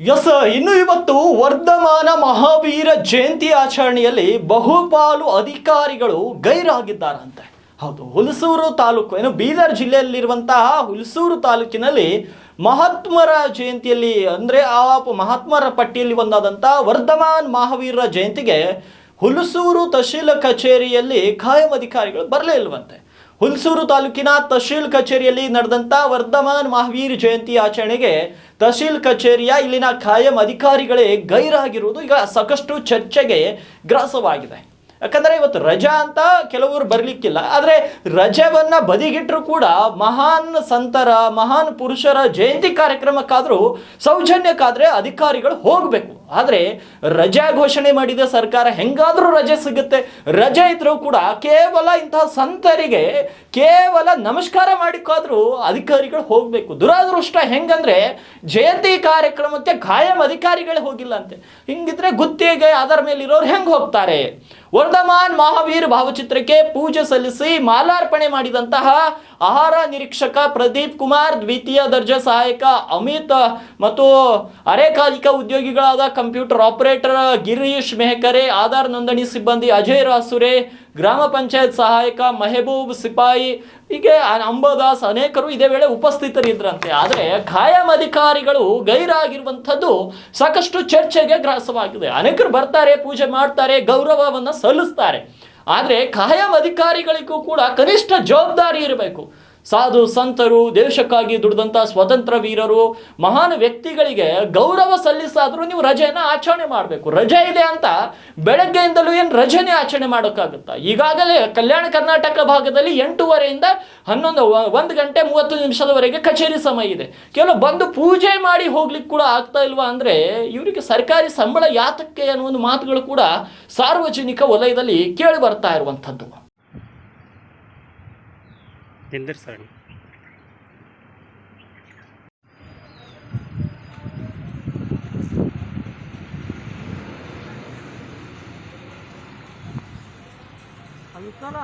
S, ಇನ್ನು ಇವತ್ತು ವರ್ಧಮಾನ ಮಹಾವೀರ ಜಯಂತಿ ಆಚರಣೆಯಲ್ಲಿ ಬಹುಪಾಲು ಅಧಿಕಾರಿಗಳು ಗೈರಾಗಿದ್ದಾರಂತೆ. ಹೌದು, ಹುಲಸೂರು ತಾಲೂಕು, ಏನು ಬೀದರ್ ಜಿಲ್ಲೆಯಲ್ಲಿರುವಂತಹ ಹುಲಸೂರು ತಾಲೂಕಿನಲ್ಲಿ ಮಹಾತ್ಮರ ಜಯಂತಿಯಲ್ಲಿ, ಅಂದರೆ ಆ ಮಹಾತ್ಮರ ಪಟ್ಟಿಯಲ್ಲಿ ಒಂದಾದಂಥ ವರ್ಧಮಾನ್ ಮಹಾವೀರ ಜಯಂತಿಗೆ ಹುಲಸೂರು ತಹಶೀಲ ಕಚೇರಿಯಲ್ಲಿ ಖಾಯಂ ಅಧಿಕಾರಿಗಳು ಬರಲೇ ಇಲ್ವಂತೆ. ಹುಲ್ಸೂರು ತಾಲೂಕಿನ ತಹಶೀಲ್ ಕಚೇರಿಯಲ್ಲಿ ನಡೆದಂತ ವರ್ಧಮಾನ್ ಮಹಾವೀರ್ ಜಯಂತಿ ಆಚರಣೆಗೆ ತಹಶೀಲ್ ಕಚೇರಿಯ ಇಲ್ಲಿನ ಖಾಯಂ ಅಧಿಕಾರಿಗಳೇ ಗೈರಾಗಿರುವುದು ಈಗ ಸಾಕಷ್ಟು ಚರ್ಚೆಗೆ ಗ್ರಾಸವಾಗಿದೆ. ಯಾಕಂದ್ರೆ ಇವತ್ತು ರಜಾ ಅಂತ ಕೆಲವರು ಬರಲಿಕ್ಕಿಲ್ಲ. ಆದರೆ ರಜವನ್ನ ಬದಿಗಿಟ್ರು ಕೂಡ ಮಹಾನ್ ಸಂತರ, ಮಹಾನ್ ಪುರುಷರ ಜಯಂತಿ ಕಾರ್ಯಕ್ರಮಕ್ಕಾದರೂ ಸೌಜನ್ಯಕ್ಕಾದ್ರೆ ಅಧಿಕಾರಿಗಳು ಹೋಗಬೇಕು. ಆದರೆ ರಜೆ ಘೋಷಣೆ ಮಾಡಿದ ಸರ್ಕಾರ ಹೆಂಗಾದರೂ ರಜೆ ಸಿಗುತ್ತೆ. ರಜೆ ಇದ್ರೂ ಕೂಡ ಕೇವಲ ಇಂತಹ ಸಂತರಿಗೆ ಕೇವಲ ನಮಸ್ಕಾರ ಮಾಡಿಕ್ಕಾದರೂ ಅಧಿಕಾರಿಗಳು ಹೋಗಬೇಕು. ದುರಾದೃಷ್ಟ ಹೆಂಗಂದ್ರೆ ಜಯಂತಿ ಕಾರ್ಯಕ್ರಮಕ್ಕೆ ಖಾಯಂ ಅಧಿಕಾರಿಗಳೇ ಹೋಗಿಲ್ಲ ಅಂತೆ. ಹಿಂಗಿದ್ರೆ ಗುತ್ತಿಗೆ ಅದರ ಮೇಲಿರೋರು ಹೆಂಗೆ ಹೋಗ್ತಾರೆ? ವರ್ಧಮಾನ್ ಮಹಾವೀರ್ ಭಾವಚಿತ್ರಕ್ಕೆ ಪೂಜೆ ಸಲ್ಲಿಸಿ ಮಾಲಾರ್ಪಣೆ ಮಾಡಿದಂತಹ ಆಹಾರ ನಿರೀಕ್ಷಕ ಪ್ರದೀಪ್ ಕುಮಾರ್, ದ್ವಿತೀಯ ದರ್ಜೆ ಸಹಾಯಕ ಅಮಿತ್ ಮತ್ತು ಅರೆಕಾಲಿಕ ಉದ್ಯೋಗಿಗಳಾದ ಕಂಪ್ಯೂಟರ್ ಆಪರೇಟರ್ ಗಿರೀಶ್ ಮೆಹಕರೆ, ಆಧಾರ್ ನೋಂದಣಿ ಸಿಬ್ಬಂದಿ ಅಜಯ್ ರಾಸುರೆ ಗ್ರಾಮ ಪಂಚಾಯತ್ ಸಹಾಯಕ ಮೆಹಬೂಬ್ ಸಿಪಾಯಿ. ಹೀಗೆ ಅಂಬದಾಸ್ ಅನೇಕರು ಇದೇ ವೇಳೆ ಉಪಸ್ಥಿತರಿದ್ರಂತೆ. ಆದರೆ ಖಾಯಂ ಅಧಿಕಾರಿಗಳು ಗೈರಾಗಿರುವಂಥದ್ದು ಸಾಕಷ್ಟು ಚರ್ಚೆಗೆ ಗ್ರಾಸವಾಗಿದೆ. ಅನೇಕರು ಬರ್ತಾರೆ, ಪೂಜೆ ಮಾಡ್ತಾರೆ, ಗೌರವವನ್ನು ಸಲ್ಲಿಸ್ತಾರೆ. ಆದರೆ ಖಾಯಂ ಅಧಿಕಾರಿಗಳಿಗೂ ಕೂಡ ಕನಿಷ್ಠ ಜವಾಬ್ದಾರಿ ಇರಬೇಕು. ಸಾಧು ಸಂತರು, ದೇಶಕ್ಕಾಗಿ ದುಡಿದಂಥ ಸ್ವತಂತ್ರ ವೀರರು, ಮಹಾನ್ ವ್ಯಕ್ತಿಗಳಿಗೆ ಗೌರವ ಸಲ್ಲಿಸಾದರೂ ನೀವು ರಜೆಯನ್ನು ಆಚರಣೆ ಮಾಡಬೇಕು. ರಜೆ ಇದೆ ಅಂತ ಬೆಳಗ್ಗೆಯಿಂದಲೂ ಏನು ರಜೆನೇ ಆಚರಣೆ ಮಾಡೋಕ್ಕಾಗುತ್ತಾ? ಈಗಾಗಲೇ ಕಲ್ಯಾಣ ಕರ್ನಾಟಕ ಭಾಗದಲ್ಲಿ ಎಂಟೂವರೆಯಿಂದ ಹನ್ನೊಂದು ಒಂದು ಗಂಟೆ ಮೂವತ್ತು ನಿಮಿಷದವರೆಗೆ ಕಚೇರಿ ಸಮಯ ಇದೆ. ಕೆಲವು ಬಂದು ಪೂಜೆ ಮಾಡಿ ಹೋಗ್ಲಿಕ್ಕೆ ಕೂಡ ಆಗ್ತಾ ಇಲ್ವಾ ಅಂದರೆ ಇವರಿಗೆ ಸರ್ಕಾರಿ ಸಂಬಳ ಯಾತಕ್ಕೆ ಅನ್ನೋ ಒಂದು ಮಾತುಗಳು ಕೂಡ ಸಾರ್ವಜನಿಕ ವಲಯದಲ್ಲಿ ಕೇಳಿ ಬರ್ತಾ ಇರುವಂಥದ್ದು. ஜெந்தர் சரண். அதுதானா